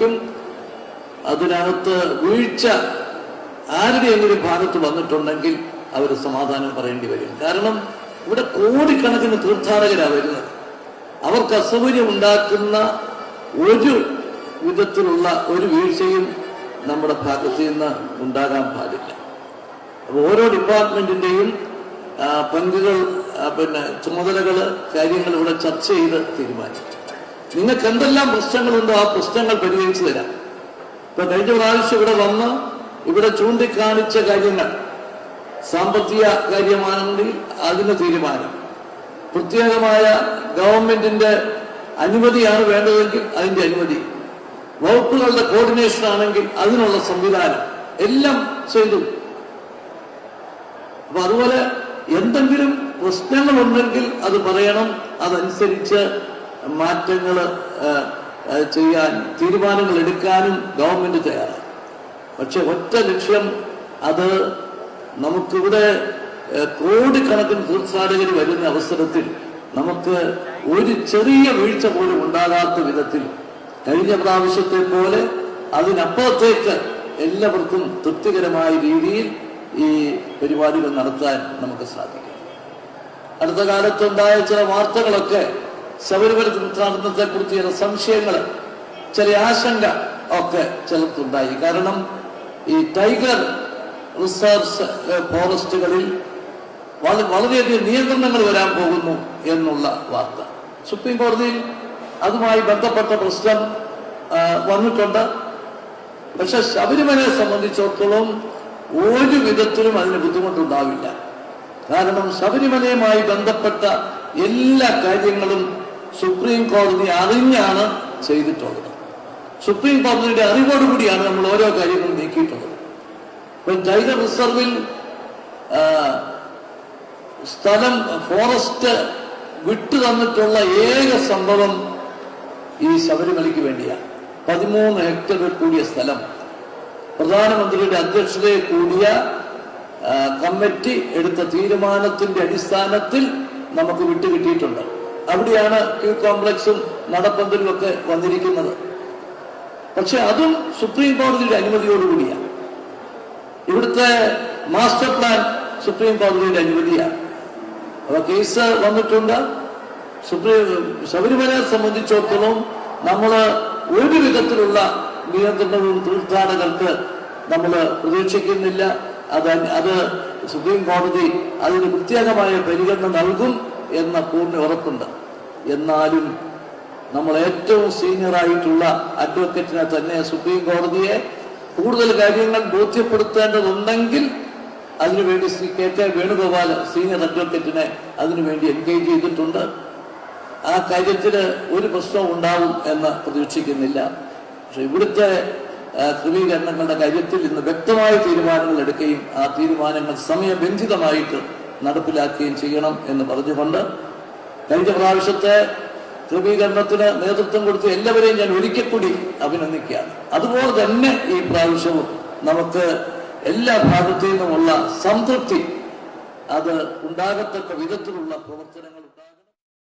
പരിശോധിക്കും അതിനകത്ത് വീഴ്ച ആരുടെയെങ്കിലും ഭാഗത്ത് വന്നിട്ടുണ്ടെങ്കിൽ അവർ സമാധാനം പറയേണ്ടി വരും. കാരണം ഇവിടെ കോടിക്കണക്കിന് തീർത്ഥാടകരാണ് വരുന്നത്. അവർക്ക് അസൗകര്യം ഉണ്ടാക്കുന്ന ഒരു വിധത്തിലുള്ള ഒരു വീഴ്ചയും നമ്മുടെ ഭാഗത്ത് നിന്ന് ഉണ്ടാകാൻ പാടില്ല. അപ്പോൾ ഓരോ ഡിപ്പാർട്ട്മെന്റിന്റെയും പങ്കുകൾ പിന്നെ ചുമതലകൾ കാര്യങ്ങൾ ഇവിടെ ചർച്ച ചെയ്ത് തീരുമാനിക്കും. നിങ്ങൾക്ക് എന്തെല്ലാം പ്രശ്നങ്ങളുണ്ടോ ആ പ്രശ്നങ്ങൾ പരിഹരിച്ചു തരാം. ഇപ്പൊ കഴിഞ്ഞ പ്രാവശ്യം ഇവിടെ വന്ന് ഇവിടെ ചൂണ്ടിക്കാണിച്ച കാര്യങ്ങൾ സാമ്പത്തിക കാര്യമാണെങ്കിൽ അതിന്റെ തീരുമാനം. പ്രത്യേകമായ ഗവൺമെന്റിന്റെ അനുമതിയാണ് വേണ്ടതെങ്കിൽ അതിന്റെ അനുമതി. വകുപ്പുകളുടെ കോർഡിനേഷൻ ആണെങ്കിൽ അതിനുള്ള സംവിധാനം എല്ലാം ചെയ്തു. അപ്പൊ അതുപോലെ എന്തെങ്കിലും പ്രശ്നങ്ങളുണ്ടെങ്കിൽ അത് പറയണം അതനുസരിച്ച് മാറ്റങ്ങൾ ചെയ്യാൻ തീരുമാനങ്ങൾ എടുക്കാനും ഗവൺമെന്റ് തയ്യാറാണ്. പക്ഷെ ഒറ്റ ലക്ഷ്യം അത് നമുക്കിവിടെ കോടിക്കണക്കിന് തീർത്ഥാടകർ വരുന്ന അവസരത്തിൽ നമുക്ക് ഒരു ചെറിയ വീഴ്ച പോലും ഉണ്ടാകാത്ത വിധത്തിൽ കഴിഞ്ഞ പ്രാവശ്യത്തെ പോലെ അതിനപ്പുറത്തേക്ക് എല്ലാവർക്കും തൃപ്തികരമായ രീതിയിൽ ഈ പരിപാടികൾ നടത്താൻ നമുക്ക് സാധിക്കും. അടുത്ത കാലത്തുണ്ടായ ചില വാർത്തകളൊക്കെ ശബരിമല തീർത്ഥാടനത്തെ കുറിച്ച് ചില സംശയങ്ങൾ ചില ആശങ്ക ഒക്കെ ചിലർക്കുണ്ടായി. കാരണം ഈ ടൈഗർ റിസർച്ച് ഫോറസ്റ്റുകളിൽ വള- വളരെയധികം നിയന്ത്രണങ്ങൾ വരാൻ പോകുന്നു എന്നുള്ള വാർത്ത. സുപ്രീം കോടതിയിൽ അതുമായി ബന്ധപ്പെട്ട പ്രശ്നം വന്നിട്ടുണ്ട്. പക്ഷെ ശബരിമലയെ സംബന്ധിച്ചിടത്തോളം ഒരു വിധത്തിലും അതിന് ബുദ്ധിമുട്ടുണ്ടാവില്ല. കാരണം ശബരിമലയുമായി ബന്ധപ്പെട്ട എല്ലാ കാര്യങ്ങളും സുപ്രീം കോടതി അറിഞ്ഞാണ് ചെയ്തിട്ടുള്ളത്. സുപ്രീം കോടതിയുടെ അറിവോടുകൂടിയാണ് നമ്മൾ ഓരോ കാര്യങ്ങളും നീക്കിയിട്ടുള്ളത്. ഇപ്പൊ ടൈഗർ റിസർവിൽ സ്ഥലം ഫോറസ്റ്റ് വിട്ടു തന്നിട്ടുള്ള ഏക സംഭവം ഈ ശബരിമലയ്ക്ക് വേണ്ടിയാണ്. പതിമൂന്ന് ഹെക്ടറിൽ കൂടിയ സ്ഥലം. പ്രധാനമന്ത്രിയുടെ അധ്യക്ഷതയിൽ കൂടിയ കമ്മിറ്റി എടുത്ത തീരുമാനത്തിന്റെ അടിസ്ഥാനത്തിൽ നമുക്ക് വിട്ടുകിട്ടിയിട്ടുണ്ട്. അവിടെയാണ് ഈ കോംപ്ലക്സും നടപ്പന്തലും ഒക്കെ വന്നിരിക്കുന്നത്. പക്ഷെ അതും സുപ്രീം കോടതിയുടെ അനുമതിയോടുകൂടിയാണ്. ഇവിടുത്തെ മാസ്റ്റർ പ്ലാൻ സുപ്രീം കോടതിയുടെ അനുമതിയാണ്. അപ്പൊ കേസ് വന്നിട്ടുണ്ട്. സുപ്രീം ശബരിമലയെ സംബന്ധിച്ചിടത്തോളം നമ്മൾ ഒരു വിധത്തിലുള്ള നിയന്ത്രണവും തീർത്ഥാടകർക്ക് നമ്മൾ പ്രതീക്ഷിക്കുന്നില്ല. അത് അത് സുപ്രീം കോടതി അതിന് പ്രത്യേകമായ പരിഗണന നൽകും. എന്ന പൂർണ ഉറപ്പുണ്ട് എന്നാലും നമ്മൾ ഏറ്റവും സീനിയറായിട്ടുള്ള അഡ്വക്കേറ്റിനെ തന്നെ സുപ്രീം കോടതിയെ കൂടുതൽ കാര്യങ്ങൾ ബോധ്യപ്പെടുത്തേണ്ടതുണ്ടെങ്കിൽ അതിനുവേണ്ടി Shri K K Venugopal senior അഡ്വക്കേറ്റിനെ അതിനുവേണ്ടി എൻഗേജ് ചെയ്തിട്ടുണ്ട്. ആ കാര്യത്തിൽ ഒരു പ്രശ്നവും ഉണ്ടാവും എന്ന് പ്രതീക്ഷിക്കുന്നില്ല. പക്ഷെ ഇവിടുത്തെ ക്രമീകരണങ്ങളുടെ കാര്യത്തിൽ ഇന്ന് വ്യക്തമായ തീരുമാനങ്ങൾ എടുക്കുകയും ആ തീരുമാനങ്ങൾ സമയബന്ധിതമായിട്ട് നടപ്പിലാക്കുകയും ചെയ്യണം എന്ന് പറഞ്ഞുകൊണ്ട് കഴിഞ്ഞ പ്രാവശ്യത്തെ ക്രമീകരണത്തിന് നേതൃത്വം കൊടുത്ത എല്ലാവരെയും ഞാൻ ഒരിക്കൽ കൂടി അഭിനന്ദിക്കുകയാണ്. അതുപോലെ തന്നെ ഈ പ്രാവശ്യവും നമുക്ക് എല്ലാ ഭാഗത്തു നിന്നുമുള്ള സംതൃപ്തി അത് ഉണ്ടാകത്തക്ക വിധത്തിലുള്ള പ്രവർത്തനങ്ങൾ